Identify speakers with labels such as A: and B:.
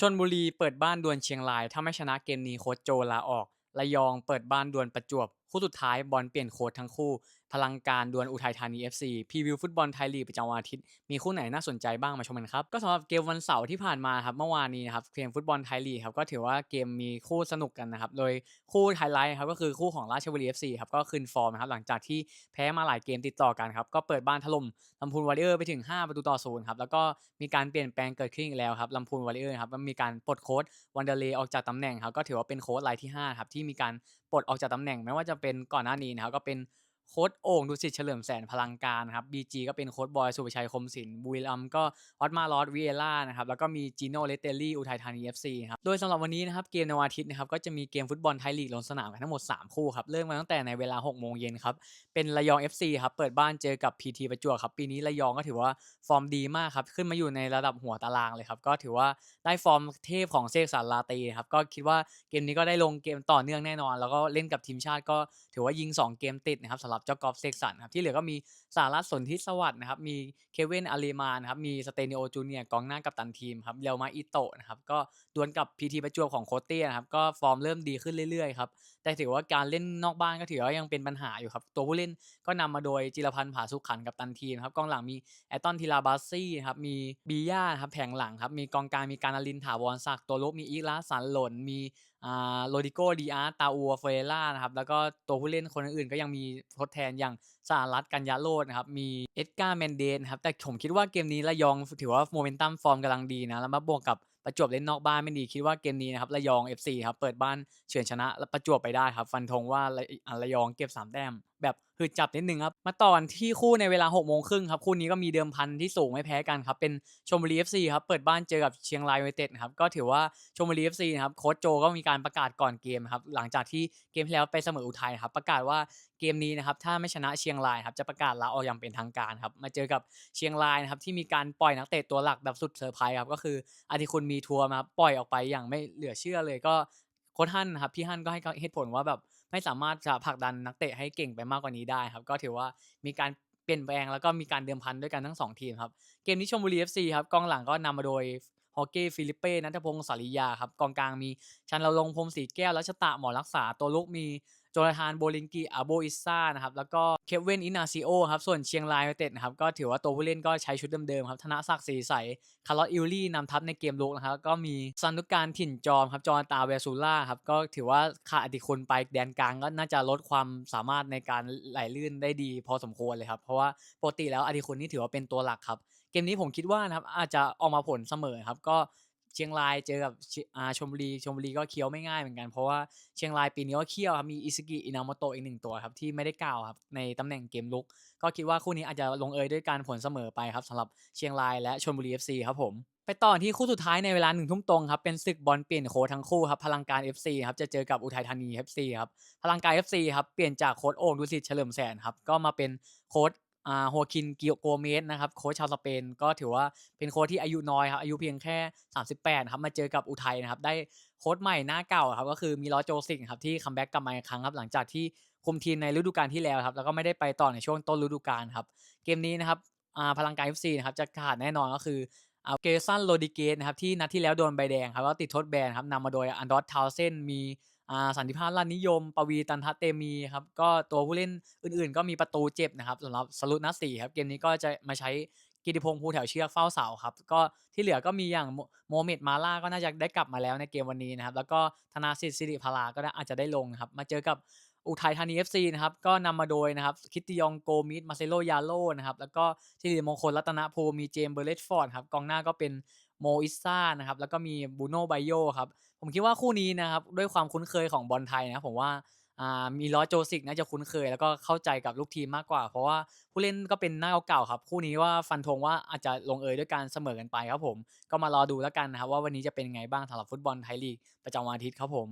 A: ชนบุรีเปิดบ้านดวลเชียงราย ถ้าไม่ชนะเกมนี้โค้ชโจลาออก ระยองเปิดบ้านดวลประจวบ คู่สุดท้ายบอลเปลี่ยนโค้ชทั้งคู่ พลังการดวลอุทัยธานี FC พรีวิวฟุตบอลไทยลีกประจำวันอาทิตย์ มีคู่ไหนน่าสนใจบ้างมาชมกันครับ ก็สำหรับเกมวันเสาร์ที่ผ่านมาครับ เมื่อวานนี้นะครับเกมฟุตบอลไทยลีกครับ ก็ถือว่าเกมมีคู่สนุกกันนะครับ โดยคู่ไฮไลท์ครับก็คือคู่ของราชบุรี FC ครับ ก็คืนฟอร์มนะครับ หลังจากที่แพ้มาหลายเกมติดต่อกันครับ ก็เปิดบ้านถล่มลำพูนวอริเออร์ไปถึง 5 ประตูต่อศูนย์ครับ แล้วก็มีการเปลี่ยนแปลงเกิดขึ้นอีกแล้วครับลำพูนวอริเออร์ครับมีการปลดโค้ชวันเดเลออกจากตำแหน่งครับก็ถือว่าเป็นโค้ชรายที่5ครับที่มีการปลดออกจากตำแหน่ง ไม่ว่าจะเป็นก่อนหน้านี้นะครับก็เป็น โค้ชโอ่งดุสิตเฉลิมแสนพลังการครับบีจีก็เป็นโค้ชบอยสุภชัยคมศิลป์บุรีรัมก็ออตมาลอสวิเอล่านะครับแล้วก็มีจีโน่เลเตลลี่อุทัยธานี FC ครับโดยสำหรับวันนี้นะครับเกมในวันอาทิตย์นะครับก็จะมีเกมฟุตบอลไทยลีกลงสนามกันทั้งหมด 3 คู่ครับเริ่มมาตั้งแต่ในเวลา6โมงเย็นครับเป็นระยอง FC ครับเปิดบ้านเจอกับ PT ประจวบครับปีนี้ระยองก็ถือว่าฟอร์มดีมากครับขึ้นมาอยู่ในระดับหัวตารางเลยครับก็ถือว่าได้ฟอร์มเทพของเซกสารลาตีครับก็คิดว่าเกมนี้ก็ได้ลงเกมต่อเนื่องแน่นอน แล้วก็เล่นกับทีมชาติก็ถือว่ายิง 2 เกมติดนะครับสำหรับเจ้ากอล์ฟเซกสันครับที่เหลือก็มีสารัตสนทิสวัสด์นะครับมีเควินอารีมานครับมีสเตนิโอจูเนียกองหน้ากับตันทีมครับเรียวมาอิโตะนะครับก็ดวลกับ PT ประจวบของโคตเตี้ยนะครับก็ฟอร์มเริ่มดีขึ้นเรื่อยๆครับแต่ถือว่าการเล่นนอกบ้านก็ถือว่ายังเป็นปัญหาอยู่ครับตัวผู้เล่นก็นำมาโดยจิรพันธ์ผาสุขขันกับตันทีมครับกองหลังมีแอตตันทีลาบาซี่ครับมีบีย่าครับแผงหลังครับมีกองกลางมีการนารินถาวรศักดิ์ตัวลุกมีอีกลาสันหล่นมี โรดิโกดีอาร์ตาอัวเฟเรล่านะครับ แล้วก็ตัวผู้เล่นคนอื่นก็ยังมีทดแทนอย่างสหรัฐกัญญาโรดนะครับ มีเอ็ดการ์แมนเดนครับ แต่ผมคิดว่าเกมนี้ระยองถือว่าโมเมนตัมฟอร์มกำลังดีนะ แล้วมาบวกกับ ประจวบเล่นนอกบ้านไม่ดีคิดว่าเกมนี้นะครับระยอง FC ครับเปิดบ้านเฉือนชนะและประจวบไปได้ครับฟันธงว่าระระยองเก็บสามแต้มแบบหืดจับนิดนึงครับมาต่อนที่คู่ในเวลา6โมงครึ่งครับคู่นี้ก็มีเดิมพันที่สูงไม่แพ้กันครับเป็นชลบุรี FC ครับเปิดบ้านเจอกับเชียงรายยูไนเต็ดครับก็ถือว่าชลบุรี FC นะครับโค้ชโจก็มีการประกาศก่อนเกมครับหลังจากที่เกมที่แล้วไปเสมออุทัยครับประกาศว่าเกมนี้นะครับถ้าไม่ชนะเชียงรายครับจะประกาศลาออกอย่างเป็นทางการครับมาเจอกับเชียงรายนะครับที่มีการปล่อยนักเตะตัวหลักแบบสุดเซอร์ไพรส์ครับก็คืออาทิคุณมีทัวร์มาปล่อยออกไปอย่างไม่เหลือเชื่อเลยก็โค้ชฮั่นครับพี่ฮั่นก็ให้เหตุผลว่าแบบไม่สามารถจะผลักดันนักเตะให้เก่งไปมากกว่านี้ได้ครับก็ถือว่ามีการเปลี่ยนแปลงแล้วก็มีการเดิมพันด้วยกันทั้งสองทีมครับเกมนี้ชลบุรี FC ครับกองหลังก็นำมาโดยฮอกเก้ฟิลิปเป้นัทพงศ์สาริยาครับกองกลางมีชันเราลงพรมศรีแก้วรัชตะหมอรักษาตัวลุกมี จนาธานโบลิงกีอาโบอิซ่านะครับแล้วก็เควินอินาซิโอครับส่วนเชียงรายยูไนเต็ดนะครับก็ถือว่าตัวผู้เล่นก็ใช้ชุดเดิมๆครับธนศักดิ์ศรีใสคาร์ลอสอิลลี่นำทัพในเกมลุกนะครับก็มีซันนุการถิ่นจอมครับจอร์ตาเวซูล่าครับก็ถือว่าขาดอดิคุณไปแดนกลางก็น่าจะลดความสามารถในการไหลลื่นได้ดี พอสมควรเลยครับเพราะว่าปกติแล้วอดิคุณนี่ถือว่าเป็นตัวหลักครับเกมนี้ผมคิดว่านะครับอาจจะออกมาผลเสมอครับก็ เชียงรายเจอกับอ่าชมบุรีชมบุรีก็เคี้ยวไม่ง่ายเหมือนกันเพราะว่าเชียงรายปีนี้ก็เคี้ยวครับมีอิสกิอินามโตอีกหนึ่งตัวครับที่ไม่ได้กล่าวครับในตำแหน่งเกมลุก ก็คิดว่าคู่นี้อาจจะลงเอยด้วยการผลเสมอไปครับสำหรับเชียงรายและชลบุรี FC ครับผมไปต่อที่คู่สุดท้ายในเวลาหนึ่งทุ่มตรงครับเป็นศึกบอลเปลี่ยนโค้ทั้งคู่ครับพลังการ FC ครับจะเจอกับอุทัยธานี FC ครับพลังการ FC ครับเปลี่ยนจากโค้ชโอ่งดุสิตเฉลิมแสนครับก็มาเป็นโค้ชอ่า ฮัวคินกิโกเมสนะครับโค้ชชาวสเปนก็ถือว่าเป็นโค้ชที่อายุน้อยครับอายุเพียงแค่ 38ครับมาเจอกับอุทัยนะครับได้โค้ชใหม่หน้าเก่าครับก็คือมีลอโจสิงครับที่คัมแบ็กกลับมาอีกครั้งครับหลังจากที่คุมทีมในฤดูกาลที่แล้วครับแล้วก็ไม่ได้ไปต่อในช่วงต้นฤดูกาลครับเกมนี้นะครับอ่าพลังการ FC นะครับจะขาดแน่นอนก็คืออ่าเกซันโรดิเกสนะครับที่นัดที่แล้วโดนใบแดงครับแล้วติดโทษแบนครับนำมาโดยอันดอสทาวเซนมี สันติภาพลานิยม ปวีตันทะเตมีครับก็ตัวผู้เล่นอื่นๆ ก็มีประตูเจ็บนะครับสำหรับสรุปนัดสี่ครับเกมนี้ก็จะมาใช้กิติพงษ์ภูแถวเชือกเฝ้าเสาครับก็ที่เหลือก็มีอย่างโมเมดมาล่าก็น่าจะได้กลับมาแล้วในเกมวันนี้นะครับแล้วก็ธนาสิทธิ์สิริพาราก็อาจจะได้ลงครับมาเจอกับอุทัยธานี FC นะครับก็นำมาโดยนะครับคิตติยองโกมิดมาเซโลยาโลนะครับแล้วก็สิริมงคลรัตนภูมิมีเจมเบอร์เลตฟอร์ดครับกองหน้าก็เป็น โมอิซ่านะครับแล้วก็มีบูโนไบโยครับผมคิดว่าคู่นี้นะครับด้วยความคุ้นเคยของบอลไทยนะผมว่าามีลอโจซิกน่าจะคุ้นเคย แล้วก็เข้าใจกับลูกทีมมากกว่า เพราะว่าผู้เล่นก็เป็นหน้าเก่าๆครับ คู่นี้ว่าฟันธงว่าอาจจะลงเอยด้วยการเสมอกันไปครับผม ก็มารอดูแล้วกันนะครับว่าวันนี้จะเป็นไงบ้างสำหรับฟุตบอลไทยลีกประจำวันอาทิตย์ครับผม